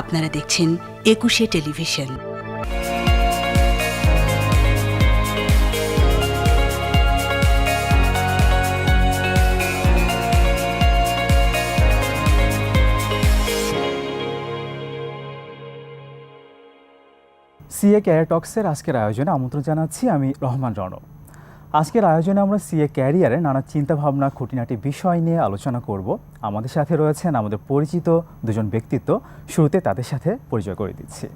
আপনারা দেখছেন একুশে টেলিভিশন। সিএ ক্যারিয়ার টক্সের আজকের আয়োজনে আমন্ত্রণ জানাচ্ছি আমি রহমান রণ আজকের আয়োজনে আমরা সিএ ক্যারিয়ারে নানা চিন্তাভাবনা, খুঁটিনাটি বিষয় নিয়ে আলোচনা করব। আমাদের সাথে রয়েছেন আমাদের পরিচিত দুজন ব্যক্তিত্ব। শুরুতে তাদের সাথে পরিচয় করে দিচ্ছি।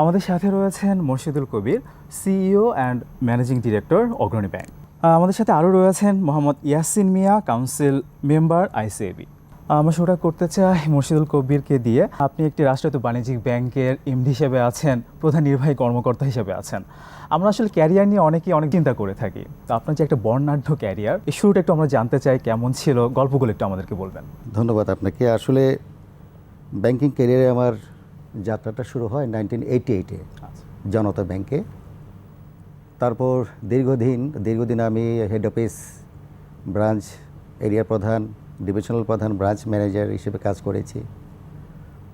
আমাদের সাথে রয়েছেন Murshidul Kabir CEO and managing director Agrani bank. আমাদের সাথে আরও রয়েছেন Mohammad Yasin Mia council member ICAB আমরা শুরুটা করতে চাই মুর্শিদুল কবিরকে দিয়ে। আপনি একটি রাষ্ট্রায়ত্ত বাণিজ্যিক ব্যাংকের এমডি হিসেবে আছেন প্রধান নির্বাহী কর্মকর্তা হিসেবে আছেন। আমরা আসলে ক্যারিয়ার নিয়ে অনেকেই অনেক চিন্তা করে থাকি। তো আপনার যে একটা বর্ণাঢ্য ক্যারিয়ার এই শুরুটা একটু আমরা জানতে চাই কেমন ছিল গল্পগুলো একটু আমাদেরকে বলবেন। ধন্যবাদ আপনাকে। আসলে ব্যাংকিং ক্যারিয়ারে আমার যাত্রাটা শুরু হয় নাইনটিন এইটি এইটে জনতা ব্যাংকে। তারপর দীর্ঘদিন দীর্ঘদিন আমি হেড অফিস ব্রাঞ্চ এরিয়া প্রধান ডিভিশনাল প্রধান ব্রাঞ্চ ম্যানেজার হিসেবে কাজ করেছি।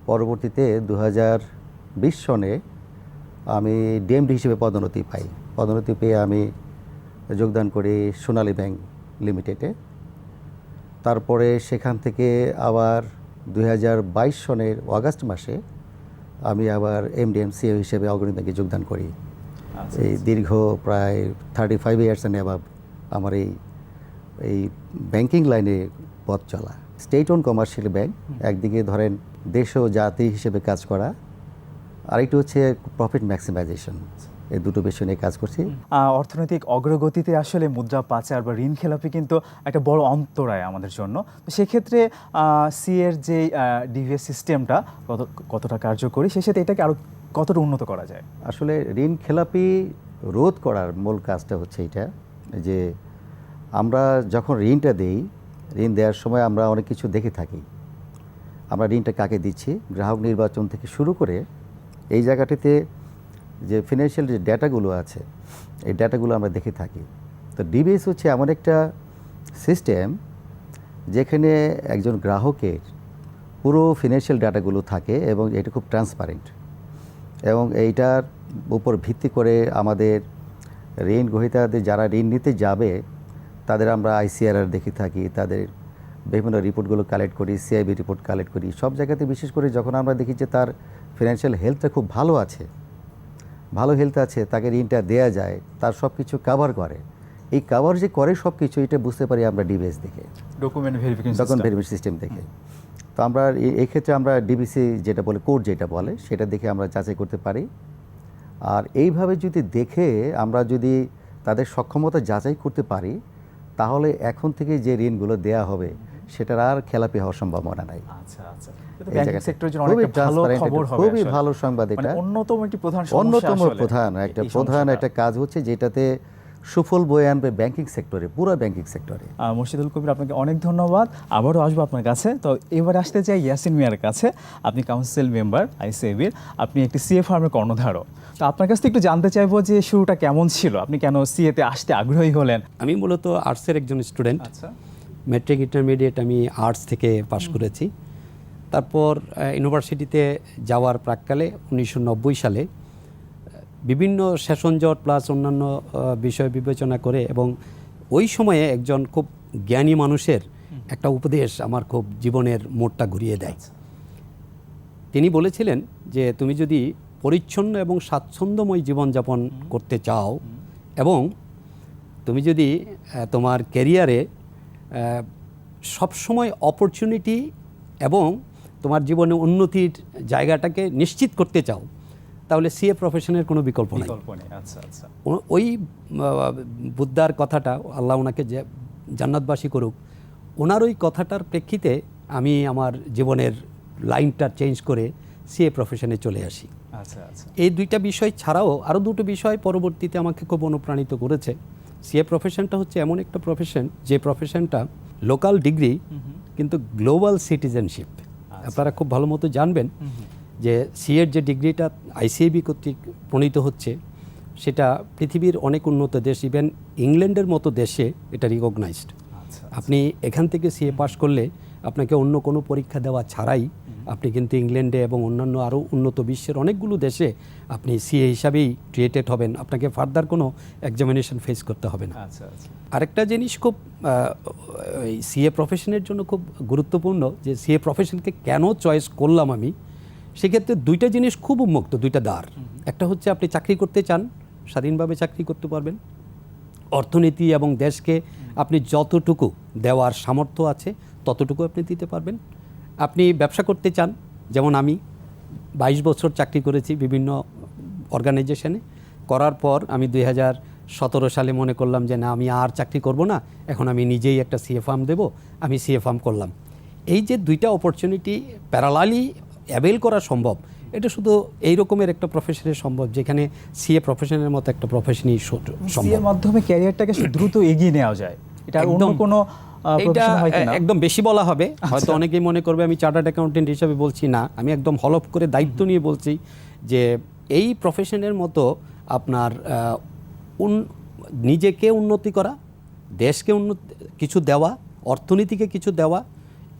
পরবর্তীতে দু হাজার বিশ সনে আমি ডিএমডি হিসেবে পদোন্নতি পাই। পদোন্নতি পেয়ে আমি যোগদান করি সোনালী ব্যাংক লিমিটেডে তারপরে সেখান থেকে আবার দু হাজার বাইশ সনের অগাস্ট মাসে আমি আবার এমডিএম সিও হিসেবে অগ্রণী ব্যাংকে যোগদান করি। এই দীর্ঘ প্রায় thirty five years and above আমার এই এই ব্যাংকিং লাইনে পথ চলা। স্টেট ওন কমার্শিয়াল ব্যাংক একদিকে ধরেন দেশ ও জাতি হিসেবে কাজ করা আরেকটি হচ্ছে প্রফিট ম্যাক্সিমাইজেশন এই দুটো বিষয় নিয়ে কাজ করছি। অর্থনৈতিক অগ্রগতিতে আসলে মুদ্রা পাচার বা ঋণ খেলাপি কিন্তু একটা বড় অন্তরায় আমাদের জন্য। তো সেক্ষেত্রে সি এর যে ডিভিএস সিস্টেমটা কত কতটা কার্যকরী সে সাথে এটাকে আরও কতটা উন্নত করা যায়? আসলে ঋণ খেলাপি রোধ করার মূল কাজটা হচ্ছে এটা যে আমরা যখন ঋণটা দেই, ঋণ দেওয়ার সময় আমরা অনেক কিছু দেখে থাকি। আমরা ঋণটা কাকে দিচ্ছি? গ্রাহক নির্বাচন থেকে শুরু করে এই জায়গাটিতে যে ফিনান্সিয়াল যে ডেটাগুলো আছে, এই ডেটাগুলো আমরা দেখে থাকি। তো ডিবিএস হচ্ছে এমন একটা সিস্টেম যেখানে একজন গ্রাহকের পুরো ফিনান্সিয়াল ডাটাগুলো থাকে এবং এটা খুব ট্রান্সপারেন্ট এবং এইটার উপর ভিত্তি করে আমাদের ঋণ গ্রহীতাদের যারা ঋণ নিতে যাবে তাদের আমরা আইসিআরআর দেখে থাকি তাদের বিভিন্ন রিপোর্টগুলো কালেক্ট করি সিআইবি রিপোর্ট কালেক্ট করি। সব জায়গাতে বিশেষ করে যখন আমরা দেখি যে তার ফিনান্সিয়াল হেলথটা খুব ভালো আছে ভালো হেলথ আছে তাকে ঋণটা দেয়া যায় তার সব কিছু কাভার করে। এই কাভার যে করে সব কিছু এটা বুঝতে পারি আমরা ডিবিএস দেখে। ডকুমেন্ট ভেরিফিকেশন তখন ভেরিফিকেশন সিস্টেম দেখে। তো আমরা এই ক্ষেত্রে আমরা ডিবিসি যেটা বলে কোড যেটা বলে সেটা দেখে আমরা যাচাই করতে পারি। আর এইভাবে যদি দেখে আমরা যদি তাদের সক্ষমতা যাচাই করতে পারি তাহলে এখন থেকে যে ঋণগুলো দেয়া হবে সেটার আর খেলাপি হওয়ার সম্ভাবনা নাই। আচ্ছা আচ্ছা। খুবই ভালো সংবাদ মানে এটা অন্যতম একটি প্রধান অন্যতম প্রধান একটা প্রধান একটা কাজ হচ্ছে যেটাতে সুফল বয়ে আনবে ব্যাংকিং সেক্টরে পুরো ব্যাংকিং সেক্টরে মুর্শিদুল কবির আপনাকে অনেক ধন্যবাদ। আবারও আসব আপনার কাছে। তো এবার আসতে চাই ইয়াসিন মিয়ার কাছে। আপনি কাউন্সিল মেম্বার আইসিএবির আপনি একটি সিএ ফার্মের কর্ণধারও। তো আপনার কাছ থেকে একটু জানতে চাইব যে শুরুটা কেমন ছিল? আপনি কেন সিএতে আসতে আগ্রহী হলেন? আমি মূলত আর্টসের একজন স্টুডেন্ট আচ্ছা। ম্যাট্রিক ইন্টারমিডিয়েট আমি আর্টস থেকে পাশ করেছি। তারপর ইউনিভার্সিটিতে যাওয়ার প্রাককালে উনিশশো নব্বই সালে বিভিন্ন সেশন জট প্লাস অন্যান্য বিষয় বিবেচনা করে এবং ওই সময়ে একজন খুব জ্ঞানী মানুষের একটা উপদেশ আমার খুব জীবনের মোড়টা ঘুরিয়ে দেয়। তিনি বলেছিলেন যে তুমি যদি পরিচ্ছন্ন এবং স্বাচ্ছন্দ্যময় জীবনযাপন করতে চাও এবং তুমি যদি তোমার ক্যারিয়ারে সবসময় অপরচুনিটি এবং তোমার জীবনে উন্নতির জায়গাটাকে নিশ্চিত করতে চাও তাহলে সিএ প্রফেশনের কোনো বিকল্প নেই। আচ্ছা আচ্ছা। ওই বুদ্ধার কথাটা আল্লাহ ওনাকে যে জান্নাতবাসী করুক ওনার ওই কথাটার প্রেক্ষিতে আমি আমার জীবনের লাইনটা চেঞ্জ করে সিএ প্রফেশনে চলে আসি। আচ্ছা আচ্ছা। এই দুইটা বিষয় ছাড়াও আরও দুটো বিষয় পরবর্তীতে আমাকে খুব অনুপ্রাণিত করেছে। সিএ প্রফেশনটা হচ্ছে এমন একটা প্রফেশন যে প্রফেশনটা লোকাল ডিগ্রি কিন্তু গ্লোবাল সিটিজেনশিপ আপনারা খুব ভালো মতো জানবেন। যে সিএর যে ডিগ্রিটা আইসিএবি কর্তৃক প্রণীত হচ্ছে সেটা পৃথিবীর অনেক উন্নত দেশ ইভেন ইংল্যান্ডের মতো দেশে এটা রিকগনাইজড আচ্ছা আপনি এখান থেকে সিএ পাশ করলে আপনাকে অন্য কোনো পরীক্ষা দেওয়া ছাড়াই আপনি কিন্তু ইংল্যান্ডে এবং অন্যান্য আরও উন্নত বিশ্বের অনেকগুলো দেশে আপনি সিএ হিসাবেই ক্রিয়েটেড হবেন। আপনাকে ফার্দার কোনো এক্সামিনেশন ফেস করতে হবে না। আচ্ছা আচ্ছা। আরেকটা জিনিস খুব সিএ প্রফেশনের জন্য খুব গুরুত্বপূর্ণ যে সিএ প্রফেশনকে কেন চয়েস করলাম আমি সেক্ষেত্রে দুইটা জিনিস খুব উন্মুক্ত, দুইটা দ্বার। একটা হচ্ছে আপনি চাকরি করতে চান, স্বাধীনভাবে চাকরি করতে পারবেন। অর্থনীতি এবং দেশকে আপনি যতটুকু দেওয়ার সামর্থ্য আছে, ততটুকু আপনি দিতে পারবেন। আপনি ব্যবসা করতে চান, যেমন আমি বাইশ বছর চাকরি করেছি বিভিন্ন অর্গানাইজেশনে করার পর আমি দুই হাজার সতেরো সালে মনে করলাম যে, না, আমি আর চাকরি করব না, এখন আমি নিজেই একটা সিএ ফার্ম দেবো, আমি সিএ ফার্ম করলাম। এই যে দুইটা অপরচুনিটি প্যারালালি অ্যাভেল করা সম্ভব। এটা শুধু এই রকমের একটা প্রফেশনে সম্ভব যেখানে সিএ প্রফেশনের মতো একটা প্রফেশনই সি সম্ভব। এর মাধ্যমে ক্যারিয়ারটাকে দ্রুত এগিয়ে নেওয়া যায়। এটা অন্য একদম। কোনো এটা একদম বেশি বলা হবে। হয়তো অনেকেই মনে করবে আমি চার্টার্ড অ্যাকাউন্টেন্ট হিসাবে বলছি না। আমি একদম হলফ করে দায়িত্ব নিয়ে বলছি যে এই প্রফেশনের মতো আপনার উন- নিজেকে উন্নতি করা দেশকে উন্নত কিছু দেওয়া অর্থনীতিকে কিছু দেওয়া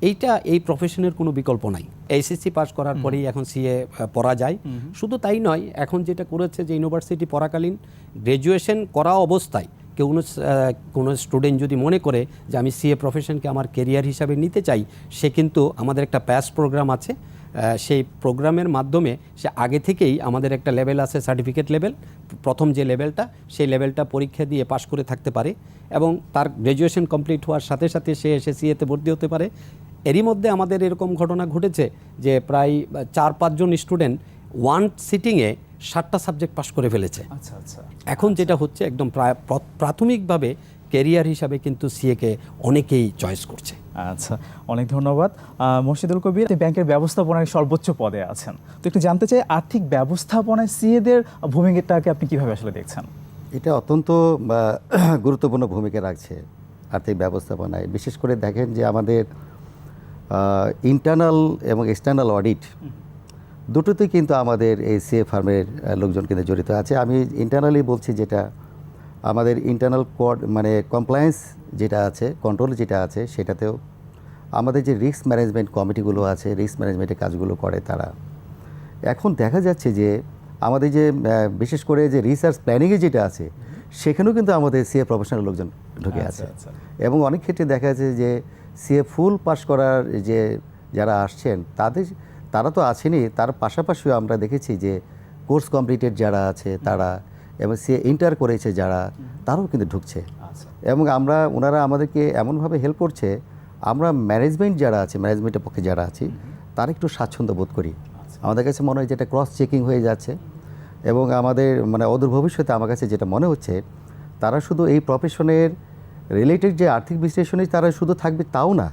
এইটা এই প্রফেশনের কোনো বিকল্প নাই। এইচএসসি পাস করার পরেই এখন সিএ পড়া যায়। শুধু তাই নয় এখন যেটা করেছে যে ইউনিভার্সিটি পড়াকালীন গ্র্যাজুয়েশন করা অবস্থায় কেউ কোনো কোনো স্টুডেন্ট যদি মনে করে যে আমি সিএ প্রফেশনকে আমার কেরিয়ার হিসাবে নিতে চাই সে কিন্তু আমাদের একটা প্যাস প্রোগ্রাম আছে। সেই প্রোগ্রামের মাধ্যমে সে আগে থেকেই আমাদের একটা লেভেল আছে সার্টিফিকেট লেভেল প্রথম যে লেভেলটা সেই লেভেলটা পরীক্ষা দিয়ে পাশ করে থাকতে পারে এবং তার গ্র্যাজুয়েশন কমপ্লিট হওয়ার সাথে সাথে সে এসে সিএতে ভর্তি হতে পারে। এরই মধ্যে আমাদের এরকম ঘটনা ঘটেছে যে প্রায় চার পাঁচজন স্টুডেন্ট ওয়ান সিটিংয়ে ষাটটা সাবজেক্ট পাশ করে ফেলেছে। আচ্ছা আচ্ছা। এখন যেটা হচ্ছে একদম প্রায় প্রাথমিকভাবে ক্যারিয়ার হিসাবে কিন্তু সিএকে অনেকেই চয়েস করছে। আচ্ছা অনেক ধন্যবাদ। মোর্শেদুল কবির ব্যাংকের ব্যবস্থাপনায় সর্বোচ্চ পদে আছেন। তো একটু জানতে চাই আর্থিক ব্যবস্থাপনায় সিএদের ভূমিকাটাকে আপনি কীভাবে আসলে দেখছেন? এটা অত্যন্ত গুরুত্বপূর্ণ ভূমিকা রাখছে আর্থিক ব্যবস্থাপনায়। বিশেষ করে দেখেন যে আমাদের ইন্টারনাল এবং এক্সটার্নাল অডিট দুটোতেই কিন্তু আমাদের এই সিএ ফার্মের লোকজন কিন্তু জড়িত আছে। আমি ইন্টারনালি বলছি যেটা আমাদের ইন্টারনাল কোড মানে কমপ্লায়েন্স যেটা আছে কন্ট্রোল যেটা আছে সেটাতেও আমাদের যে রিস্ক ম্যানেজমেন্ট কমিটিগুলো আছে রিস্ক ম্যানেজমেন্টের কাজগুলো করে তারা। এখন দেখা যাচ্ছে যে আমাদের যে বিশেষ করে যে রিসার্চ প্ল্যানিংয়ে যেটা আছে সেখানেও কিন্তু আমাদের সিএ প্রফেশনাল লোকজন ঢুকে আচ্ছা, আছে। আচ্ছা। এবং অনেক ক্ষেত্রে দেখা যাচ্ছে যে সিএ ফুল পাস করার যে যারা আসছেন তাদের তারা তো আছেনই। তার পাশাপাশিও আমরা দেখেছি যে কোর্স কমপ্লিটেড যারা আছে তারা এবং সিএ ইন্টার করেছে যারা তারাও কিন্তু ঢুকছে। আচ্ছা। এবং আমরা ওনারা আমাদেরকে এমনভাবে হেল্প করছে আমরা ম্যানেজমেন্ট যারা আছে ম্যানেজমেন্টের পক্ষে যারা আছি তারা একটু স্বাচ্ছন্দ্য বোধ করি। আমাদের কাছে মনে হয় যেটা ক্রস চেকিং হয়ে যাচ্ছে। এবং আমাদের মানে অদূর ভবিষ্যতে আমার কাছে যেটা মনে হচ্ছে তারা শুধু এই প্রফেশনের রিলেটেড যে আর্থিক বিশ্লেষণে তারা শুধু থাকবে তাও না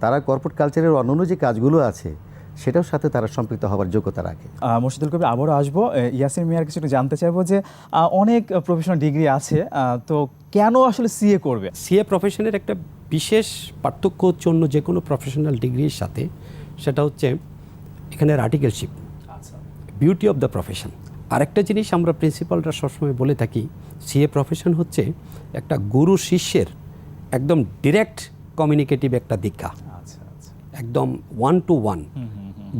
তারা কর্পোরেট কালচারের অন্যান্য যে কাজগুলো আছে সেটার সাথে তারা সম্পৃক্ত হওয়ার যোগ্যতা রাখে। মুর্শিদুল কবির আবারও আসব। আহ, ইয়াসির মিয়ার কিছু একটু জানতে চাইব যে অনেক প্রফেশনাল ডিগ্রি আছে তো কেন আসলে সিএ করবে? সিএ প্রফেশনের একটা বিশেষ পার্থক্য হচ্ছে অন্য যে কোনো প্রফেশনাল ডিগ্রির সাথে সেটা হচ্ছে এখানে আর্টিকেলশিপ আচ্ছা। বিউটি অফ দ্য প্রফেশন আরেকটা জিনিস আমরা প্রিন্সিপালরা সবসময় বলে থাকি সিএ প্রফেশন হচ্ছে একটা গুরু শিষ্যের একদম ডিরেক্ট কমিউনিকেটিভ একটা দীক্ষা। আচ্ছা আচ্ছা। একদম ওয়ান টু ওয়ান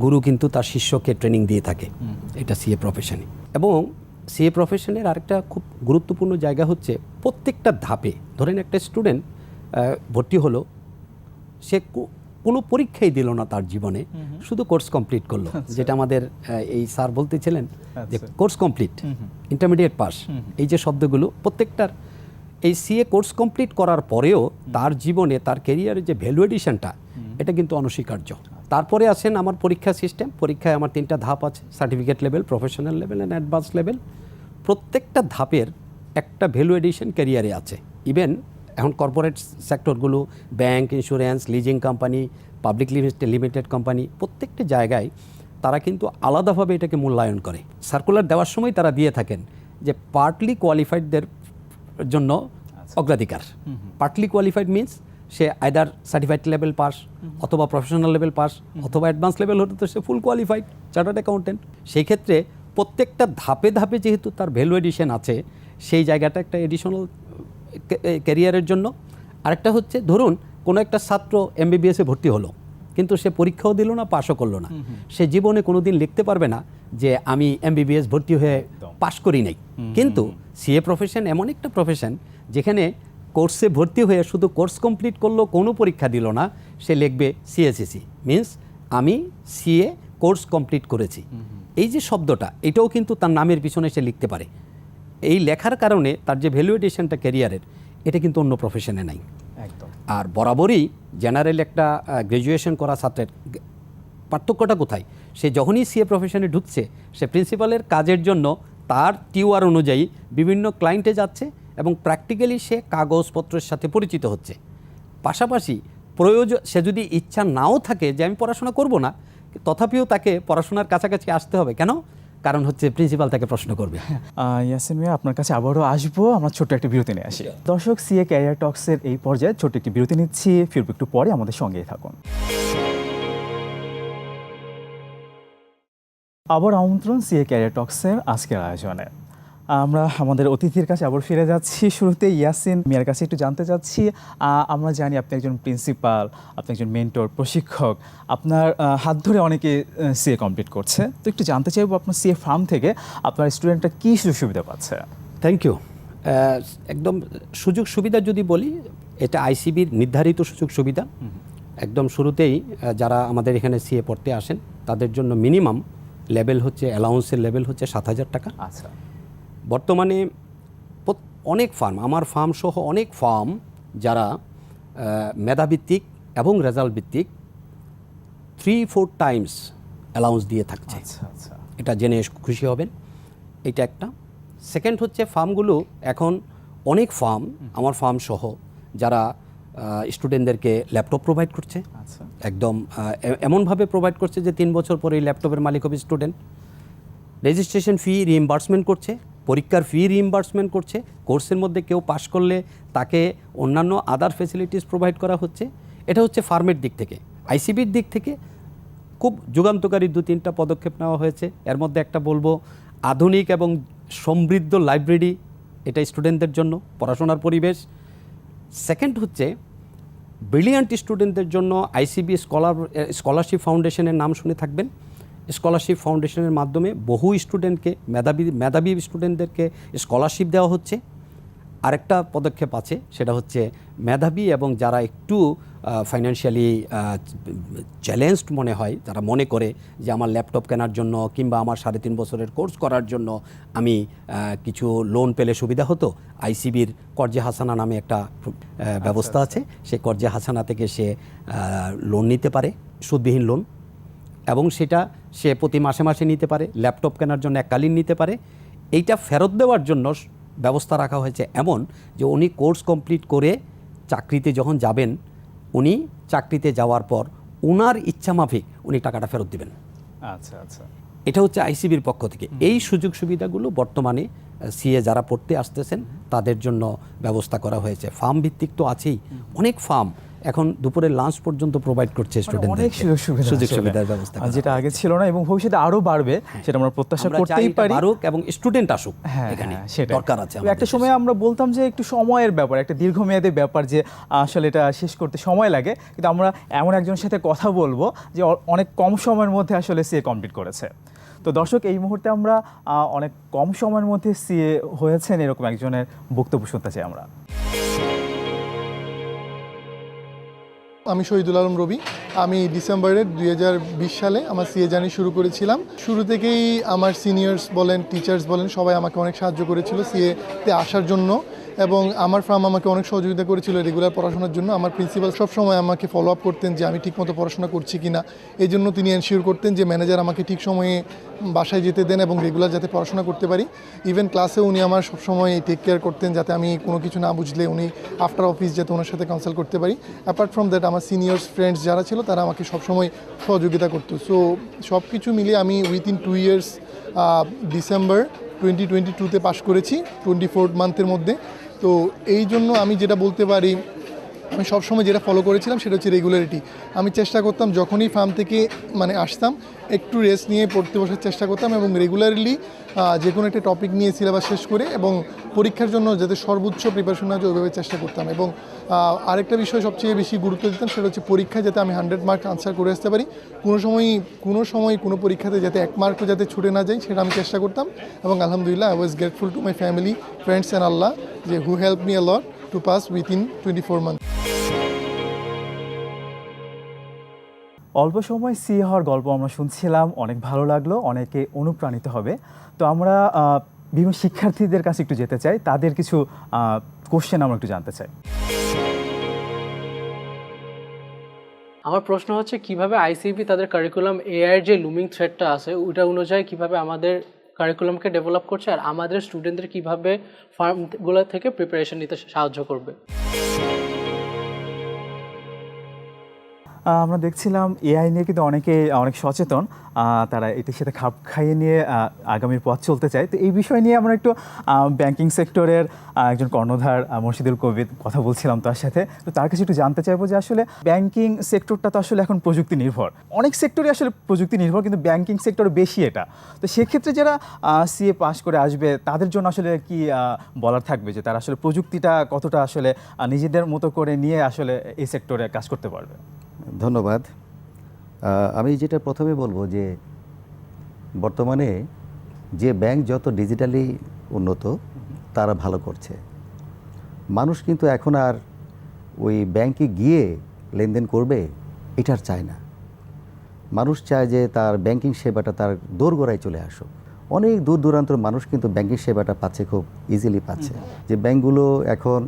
গুরু কিন্তু তার শিষ্যকে ট্রেনিং দিয়ে থাকে। এটা সিএ প্রফেশনে এবং সিএ প্রফেশনের আরেকটা খুব গুরুত্বপূর্ণ জায়গা হচ্ছে প্রত্যেকটা ধাপে। ধরেন একটা স্টুডেন্ট ভর্তি হলো সে কোনো পরীক্ষাই দিল না তার জীবনে শুধু কোর্স কমপ্লিট করল। যেটা আমাদের এই স্যার বলতেছিলেন যে আচ্ছা। কোর্স কমপ্লিট ইন্টারমিডিয়েট পাস এই যে শব্দগুলো প্রত্যেকটার এই সিএ কোর্স কমপ্লিট করার পরেও তার জীবনে তার কেরিয়ারের যে ভ্যালু এডিশনটা এটা কিন্তু অনস্বীকার্য। তারপরে আছেন আমার পরীক্ষা সিস্টেম পরীক্ষায় আমার তিনটা ধাপ আছে certificate level professional level and advance level প্রত্যেকটা ধাপের একটা ভ্যালু এডিশন ক্যারিয়ারে আছে। ইভেন এখন corporate সেক্টরগুলো bank insurance leasing company public limited company প্রত্যেকটা জায়গায় তারা কিন্তু আলাদাভাবে এটাকে মূল্যায়ন করে। সার্কুলার দেওয়ার সময় তারা দিয়ে থাকেন যে পার্টলি কোয়ালিফাইডদের জন্য অগ্রাধিকার। পার্টলি কোয়ালিফাইড মিনস সে আইদার সার্টিফাইড লেভেল পাস অথবা প্রফেশনাল লেভেল পাস অথবা অ্যাডভান্স লেভেল হতে তো সে ফুল কোয়ালিফাইড চার্টার্ড অ্যাকাউন্টেন্ট সেই ক্ষেত্রে প্রত্যেকটা ধাপে ধাপে যেহেতু তার ভ্যালু এডিশন আছে সেই জায়গাটা একটা এডিশনাল ক্যারিয়ারের জন্য। আরেকটা হচ্ছে ধরুন কোনো একটা ছাত্র এমবিবিএসে ভর্তি হলো কিন্তু সে পরীক্ষাও দিল না পাশও করল না। সে জীবনে কোনোদিন লিখতে পারবে না যে আমি এমবিবিএস ভর্তি হয়ে পাশ করি নাই। কিন্তু সিএ প্রফেশন এমন একটা প্রফেশন যেখানে কোর্সে ভর্তি হয়ে শুধু কোর্স কমপ্লিট করল কোনো পরীক্ষা দিল না সে লিখবে সিএসিসি মিন্স আমি সিএ কোর্স কমপ্লিট করেছি। এই যে শব্দটা এটাও কিন্তু তার নামের পিছনে সে লিখতে পারে। এই লেখার কারণে তার যে ভ্যালুয়েটেশনটা ক্যারিয়ারের এটা কিন্তু অন্য প্রফেশনে নাই। একদম। আর বরাবরই জেনারেল একটা গ্র্যাজুয়েশন করা ছাত্রের পার্থক্যটা কোথায়? সে যখনই সিএ প্রফেশনে ঢুকছে সে প্রিন্সিপালের কাজের জন্য তার টিউআর অনুযায়ী বিভিন্ন ক্লায়েন্টে যাচ্ছে এবং প্র্যাকটিক্যালি সে কাগজপত্রের সাথে পরিচিত হচ্ছে। পাশাপাশি প্রয়োজন সে যদি ইচ্ছা নাও থাকে যে আমি পড়াশোনা করব না তথাপিও তাকে পড়াশোনার কাছাকাছি আসতে হবে। কেন? কারণ হচ্ছে প্রিন্সিপাল তাকে প্রশ্ন করবে। ইয়াসিন মিয়া, আপনার কাছে আবারও আসব। আমরা ছোট্ট একটা বিরতি নিয়ে আসি। দর্শক সিএ ক্যারিয়ার টক্সের এই পর্যায়ে ছোট্ট একটি বিরতি নিচ্ছি। ফিরবো একটু পরে, আমাদের সঙ্গেই থাকুন। আবার আমন্ত্রণ সিএ ক্যারিয়ার টক্সের আজকের আয়োজনে। আমরা আমাদের অতিথির কাছে আবার ফিরে যাচ্ছি শুরুতে। ইয়াসিন মিয়ার কাছে একটু জানতে চাচ্ছি আমরা জানি আপনি একজন প্রিন্সিপাল আপনি একজন মেন্টর প্রশিক্ষক। আপনার হাত ধরে অনেকে সিএ কমপ্লিট করছে। তো একটু জানতে চাইব আপনার সিএ ফার্ম থেকে আপনার স্টুডেন্টরা কী সুযোগ সুবিধা পাচ্ছে? থ্যাংক ইউ একদম সুযোগ সুবিধা যদি বলি এটা আইসিবির নির্ধারিত সুযোগ সুবিধা। একদম শুরুতেই যারা আমাদের এখানে সিএ পড়তে আসেন তাদের জন্য মিনিমাম লেভেল হচ্ছে অ্যালাউন্সের লেভেল হচ্ছে সাত হাজার টাকা। আচ্ছা। বর্তমানে অনেক ফার্ম আমার ফার্ম সহ অনেক ফার্ম যারা মেধাভিত্তিক এবং রেজাল্ট ভিত্তিক থ্রি ফোর টাইমস অ্যালাউন্স দিয়ে থাকছে। আচ্ছা আচ্ছা। এটা জেনে খুশি হবেন এটা একটা। সেকেন্ড হচ্ছে ফার্মগুলো এখন অনেক ফার্ম আমার ফার্ম সহ যারা স্টুডেন্টদেরকে ল্যাপটপ প্রোভাইড করছে। আচ্ছা। একদম এমনভাবে প্রোভাইড করছে যে তিন বছর পরে এই ল্যাপটপের মালিক হবে স্টুডেন্ট রেজিস্ট্রেশন ফি রিইম্বার্সমেন্ট করছে। পরীক্ষার ফি রিইম্বার্সমেন্ট করছে। কোর্সের মধ্যে কেউ পাশ করলে তাকে অন্যান্য আদার ফেসিলিটিস প্রোভাইড করা হচ্ছে। এটা হচ্ছে ফার্মের দিক থেকে। আইসিবির দিক থেকে খুব যুগান্তকারী দু তিনটা পদক্ষেপ নেওয়া হয়েছে। এর মধ্যে একটা বলব, আধুনিক এবং সমৃদ্ধ লাইব্রেরি এটা স্টুডেন্টদের জন্য, পড়াশোনার পরিবেশ। সেকেন্ড হচ্ছে ব্রিলিয়ান্ট স্টুডেন্টদের জন্য আইসিবি স্কলার স্কলারশিপ ফাউন্ডেশনের নাম শুনে থাকবেন। স্কলারশিপ ফাউন্ডেশনের মাধ্যমে বহু স্টুডেন্টকে মেধাবী মেধাবী স্টুডেন্টদেরকে স্কলারশিপ দেওয়া হচ্ছে। আরেকটা পদক্ষেপ আছে সেটা হচ্ছে মেধাবী এবং যারা একটু ফাইন্যান্সিয়ালি চ্যালেঞ্জড মনে হয় তারা মনে করে যে আমার ল্যাপটপ কেনার জন্য কিংবা আমার সাড়ে তিন বছরের কোর্স করার জন্য আমি কিছু লোন পেলে সুবিধা হতো আইসিবির কর্জে হাসানা নামে একটা ব্যবস্থা আছে। সেই কর্জে হাসানা থেকে সে লোন নিতে পারে সুদবিহীন লোন এবং সেটা সে প্রতি মাসে মাসে নিতে পারে ল্যাপটপ কেনার জন্য এককালীন নিতে পারে। এইটা ফেরত দেওয়ার জন্য ব্যবস্থা রাখা হয়েছে এমন যে উনি কোর্স কমপ্লিট করে চাকরিতে যখন যাবেন উনি চাকরিতে যাওয়ার পর ওনার ইচ্ছা মাফিক উনি টাকাটা ফেরত দিবেন। আচ্ছা আচ্ছা। এটা হচ্ছে আইসিবির পক্ষ থেকে। এই সুযোগ সুবিধাগুলো বর্তমানে সিএ যারা পড়তে আসতেছেন তাদের জন্য ব্যবস্থা করা হয়েছে। ফার্ম ভিত্তিক তো আছেই। অনেক ফার্ম এখন দুপুরে লাঞ্চ পর্যন্ত প্রোভাইড করছে মানে স্টুডেন্টদের অনেক সুযোগ সুবিধা সুযোগ সুবিধার ব্যবস্থা আর যেটা আগে ছিল না এবং ভবিষ্যতে আরও বাড়বে সেটা আমরা প্রত্যাশা করতেই পারি। বাড়ুক এবং স্টুডেন্ট আসুক হ্যাঁ এখানে হ্যাঁ, সেটাই। দরকার আছে একটা সময় আমরা বলতাম যে একটু সময়ের ব্যাপার একটা দীর্ঘমেয়াদী ব্যাপার যে আসলে এটা শেষ করতে সময় লাগে। কিন্তু আমরা এমন একজনের সাথে কথা বলব যে অনেক কম সময়ের মধ্যে আসলে সিএ কমপ্লিট করেছে। তো দর্শক এই মুহূর্তে আমরা আহ, অনেক কম সময়ের মধ্যে সিএ হয়েছেন এরকম একজনের বক্তব্য শুনতে চাই আমরা। আমি শহীদুল আলম রবি। আমি ডিসেম্বরের দুই হাজার বিশ সালে আমার সিএ জার্নি শুরু করেছিলাম। শুরু থেকেই আমার সিনিয়র্স বলেন টিচার্স বলেন, সবাই আমাকে অনেক সাহায্য করেছিল সিএতে আসার জন্য। এবং আমার ফার্ম আমাকে অনেক সহযোগিতা করেছিল রেগুলার পড়াশোনার জন্য। আমার প্রিন্সিপাল সবসময় আমাকে ফলো আপ করতেন যে আমি ঠিকমতো পড়াশোনা করছি কিনা। এই জন্য তিনি এনশিওর করতেন যে ম্যানেজার আমাকে ঠিক সময়ে বাসায় যেতে দেন এবং রেগুলার যাতে পড়াশোনা করতে পারি। ইভেন ক্লাসে উনি আমার সবসময় টেক কেয়ার করতেন যাতে আমি কোনো কিছু না বুঝলে উনি আফটার অফিস যাতে ওনার সাথে কনসাল্ট করতে পারি। অ্যাপার্ট ফ্রম দ্যাট আমার সিনিয়র্স ফ্রেন্ডস যারা ছিল, তারা আমাকে সবসময় সহযোগিতা করতো। সো সব কিছু মিলিয়ে আমি within two years December twenty twenty টুতে পাশ করেছি। টোয়েন্টি ফোর মান্থের মধ্যে। তো এই জন্য আমি যেটা বলতে পারি আমি সবসময় যেটা ফলো করেছিলাম সেটা হচ্ছে রেগুলারিটি আমি চেষ্টা করতাম যখনই ফার্ম থেকে মানে আসতাম, একটু রেস্ট নিয়ে পড়তে বসার চেষ্টা করতাম এবং রেগুলারলি যে কোনো একটা টপিক নিয়ে সিলেবাস শেষ করে এবং পরীক্ষার জন্য যাতে সর্বোচ্চ প্রিপারেশন যায় ওইভাবে চেষ্টা করতাম এবং আরেকটা বিষয় সবচেয়ে বেশি গুরুত্ব দিতাম সেটা হচ্ছে পরীক্ষায় যাতে আমি হান্ড্রেড মার্ক আনসার করে আসতে পারি। কোনো সময় কোনো সময় কোনো পরীক্ষাতে যাতে এক মার্কও যাতে ছুটে না যায় সেটা আমি চেষ্টা করতাম এবং আলহামদুলিল্লাহ I was grateful to my family friends and Allah যে who help me lot to pass within twenty four month অল্প সময় সি হওয়ার গল্প আমরা শুনছিলাম অনেক ভালো লাগল অনেকে অনুপ্রাণিত হবে। তো আমরা বিভিন্ন শিক্ষার্থীদের কাছে একটু যেতে চাই তাদের কিছু কোশ্চেন আমরা একটু জানতে চাই। আমার প্রশ্ন হচ্ছে কীভাবে আইসিবি তাদের কারিকুলাম এআইয়ের যে লুমিং থ্রেডটা আছে ওইটা অনুযায়ী কীভাবে আমাদের কারিকুলামকে ডেভেলপ করছে আর আমাদের স্টুডেন্টদের কীভাবে ফার্মগুলো থেকে প্রিপারেশন নিতে সাহায্য করবে। আমরা দেখছিলাম এআই নিয়ে কিন্তু অনেকে, অনেক সচেতন। তারা এটির সাথে খাপ খাইয়ে নিয়ে আগামীর পথ চলতে চায়। তো এই বিষয় নিয়ে আমরা একটু ব্যাংকিং সেক্টরের একজন কর্ণধার মুর্শিদুল কবির কথা বলছিলাম তার সাথে। তো তার কাছে একটু জানতে চাইব যে আসলে ব্যাংকিং সেক্টরটা তো আসলে এখন প্রযুক্তি নির্ভর অনেক সেক্টরে আসলে প্রযুক্তি নির্ভর কিন্তু ব্যাংকিং সেক্টর বেশি এটা। তো সেক্ষেত্রে যারা সিএ পাশ করে আসবে, তাদের জন্য আসলে কি বলার থাকবে যে তারা আসলে প্রযুক্তিটা কতটা আসলে নিজেদের মতো করে নিয়ে আসলে এই সেক্টরে কাজ করতে পারবে? ধন্যবাদ। আমি যেটা প্রথমে বলব যে বর্তমানে যে ব্যাংক যত ডিজিটালি উন্নত তারা ভালো করছে। মানুষ কিন্তু এখন আর ওই ব্যাংকে গিয়ে লেনদেন করবে এটার চায় না। মানুষ চায় যে তার ব্যাংকিং সেবাটা তার দোরগোড়ায় চলে আসুক। অনেক দূর দূরান্তর মানুষ কিন্তু ব্যাংকিং সেবাটা পাচ্ছে খুব ইজিলি পাচ্ছে। যে ব্যাংকগুলো এখন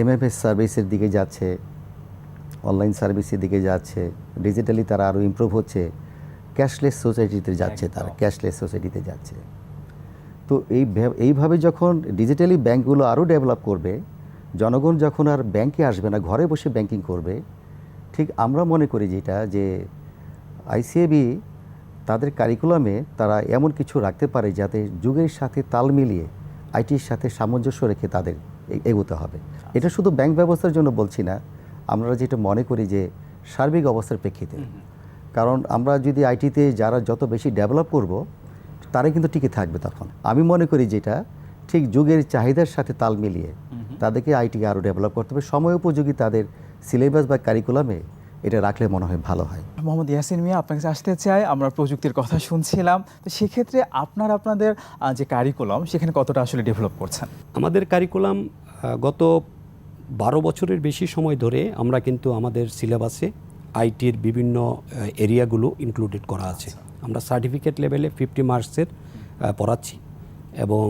এমএফএস সার্ভিসের দিকে যাচ্ছে অনলাইন সার্ভিসের দিকে যাচ্ছে ডিজিটালি তারা আরও ইমপ্রুভ হচ্ছে ক্যাশলেস সোসাইটিতে যাচ্ছে তারা ক্যাশলেস সোসাইটিতে যাচ্ছে। তো এই এইভাবে যখন ডিজিটালি ব্যাংকগুলো আরও ডেভেলপ করবে জনগণ যখন আর ব্যাংকে আসবে না ঘরে বসে ব্যাংকিং করবে ঠিক আমরা মনে করি যেটা যে আইসিএবি তাদের কারিকুলামে তারা এমন কিছু রাখতে পারে যাতে যুগের সাথে তাল মিলিয়ে আইটির সাথে সামঞ্জস্য রেখে তাদের এগোতে হবে। এটা শুধু ব্যাংক ব্যবস্থার জন্য বলছি না আমরা যেটা মনে করি যে সার্বিক অবস্থার প্রেক্ষিতে। কারণ আমরা যদি আইটিতে যারা যত বেশি ডেভেলপ করব তারাই কিন্তু টিকে থাকবে তখন। আমি মনে করি যেটা ঠিক যুগের চাহিদার সাথে তাল মিলিয়ে তাদেরকে আইটিকে আরও ডেভেলপ করতে হবে। সময় উপযোগী তাদের সিলেবাস বা কারিকুলামে এটা রাখলে মনে হয় ভালো হয়। মোহাম্মদ ইয়াসিন মিয়া আপনার কাছে আসতে চাই। আমরা প্রযুক্তির কথা শুনছিলাম। তো সেক্ষেত্রে আপনার আপনাদের যে কারিকুলাম সেখানে কতটা আসলে ডেভেলপ করছেন? আমাদের কারিকুলাম গত বারো বছরের বেশি সময় ধরে আমরা কিন্তু আমাদের সিলেবাসে আইটির বিভিন্ন এরিয়াগুলো ইনক্লুডেড করা আছে। আমরা সার্টিফিকেট লেভেলে ফিফটি মার্কসের পড়াচ্ছি এবং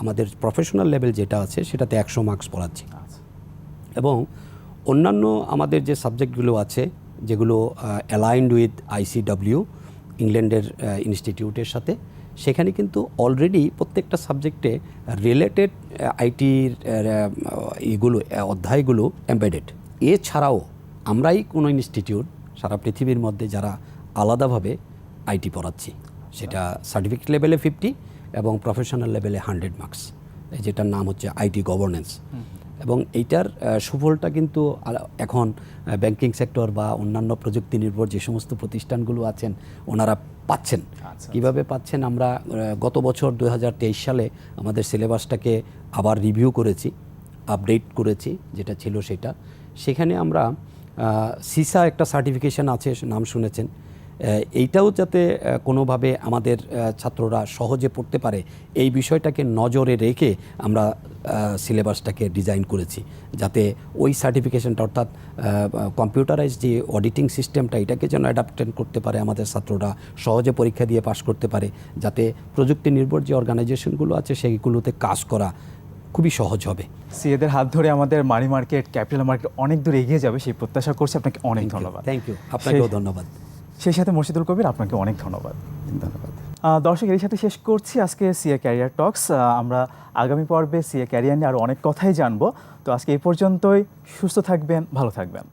আমাদের প্রফেশনাল লেভেল যেটা আছে সেটাতে একশো মার্কস পড়াচ্ছি। এবং অন্যান্য আমাদের যে সাবজেক্টগুলো আছে যেগুলো অ্যালাইন্ড উইথ আইসিডব্লিউ ইংল্যান্ডের ইনস্টিটিউটের সাথে। সেখানে কিন্তু অলরেডি প্রত্যেকটা সাবজেক্টে রিলেটেড আইটির এগুলো অধ্যায়গুলো এমবেডেড এছাড়াও আমরাই কোনো ইনস্টিটিউট সারা পৃথিবীর মধ্যে যারা আলাদাভাবে আইটি পড়াচ্ছি, সেটা সার্টিফিকেট লেভেলে ফিফটি এবং প্রফেশনাল লেভেলে হান্ড্রেড মার্কস যেটার নাম হচ্ছে আইটি গভর্নেন্স এবং এইটার সুফলটা কিন্তু এখন ব্যাংকিং সেক্টর বা অন্যান্য প্রযুক্তি নির্ভর যে সমস্ত প্রতিষ্ঠানগুলো আছেন ওনারা পাচ্ছেন। কীভাবে পাচ্ছেন? আমরা গত বছর দু হাজার তেইশ সালে আমাদের সিলেবাসটাকে আবার রিভিউ করেছি আপডেট করেছি যেটা ছিল সেটা। সেখানে আমরা সিসা একটা সার্টিফিকেশন আছে নাম শুনেছেন। এইটাও যাতে কোনোভাবে আমাদের ছাত্ররা সহজে পড়তে পারে এই বিষয়টাকে নজরে রেখে আমরা সিলেবাসটাকে ডিজাইন করেছি। যাতে ওই সার্টিফিকেশনটা অর্থাৎ কম্পিউটারাইজ যে অডিটিং সিস্টেমটা এটাকে যেন অ্যাডাপ্টেড করতে পারে আমাদের ছাত্ররা সহজে পরীক্ষা দিয়ে পাশ করতে পারে যাতে প্রযুক্তি নির্ভর যে অর্গানাইজেশনগুলো আছে সেইগুলোতে কাজ করা খুবই সহজ হবে। সিএদের হাত ধরে আমাদের মানি মার্কেট ক্যাপিটাল মার্কেট অনেক দূর এগিয়ে যাবে সেই প্রত্যাশা করছি। আপনাকে অনেক ধন্যবাদ। থ্যাংক ইউ আপনাকেও ধন্যবাদ। সেই সাথে মুর্শিদুল কবির, আপনাকে অনেক ধন্যবাদ। ধন্যবাদ। দর্শক এর সাথে শেষ করছি আজকে সিএ ক্যারিয়ার টক্স। আমরা আগামী পর্বে সিএ ক্যারিয়ার নিয়ে আরও অনেক কথাই জানব। তো আজকে এই পর্যন্তই। সুস্থ থাকবেন, ভালো থাকবেন।